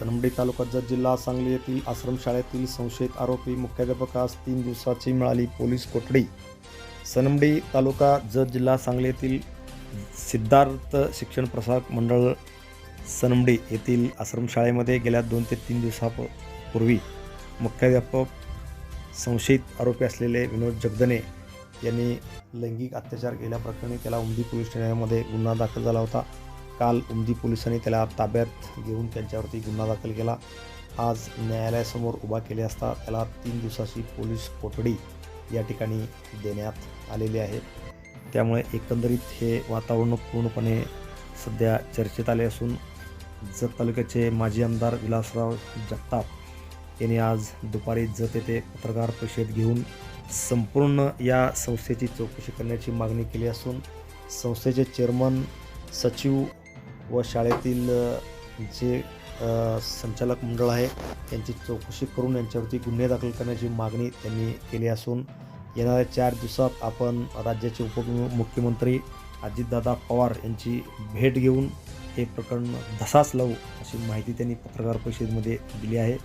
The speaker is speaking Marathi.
सनमडी तालुका जत जिल्हा सांगली येथील आश्रमशाळेतील संशयित आरोपी मुख्याध्यापकास तीन दिवसाची मिळाली पोलीस कोठडी. सनमडी तालुका जत जिल्हा सांगली येथील सिद्धार्थ शिक्षण प्रसारक मंडळ सनमडी येथील आश्रमशाळेमध्ये गेल्या दोन ते तीन दिवसापूर्वी मुख्याध्यापक संशयित आरोपी असलेले विनोद जगदने यांनी लैंगिक अत्याचार केल्याप्रकरणी त्याला उमदी पोलीस ठाण्यामध्ये गुन्हा दाखल झाला होता. काल उमदी पोलिसांनी त्याला ताब्यात घेऊन त्यांच्यावरती गुन्हा दाखल केला. आज न्यायालयासमोर उभा केले असता त्याला तीन दिवसाची पोलीस कोठडी या ठिकाणी देण्यात आलेली आहे. त्यामुळे एकंदरीत हे वातावरण पूर्णपणे सध्या चर्चेत आले असून जत तालुक्याचे माजी आमदार विलासराव जगताप यांनी आज दुपारी जत येथे पत्रकार परिषद घेऊन संपूर्ण या संस्थेची चौकशी करण्याची मागणी केली असून संस्थेचे चेअरमन सचिव व शाळेतील जे संचालक मंडळ आहे त्यांची चौकशी करून यांच्यावरती गुन्हे दाखल करण्याची मागणी त्यांनी केली असून येणाऱ्या चार दिवसात आपण राज्याचे उपमुख्यमंत्री अजितदादा पवार यांची भेट घेऊन हे प्रकरण धसास लावू अशी माहिती त्यांनी पत्रकार परिषदेमध्ये दिली आहे.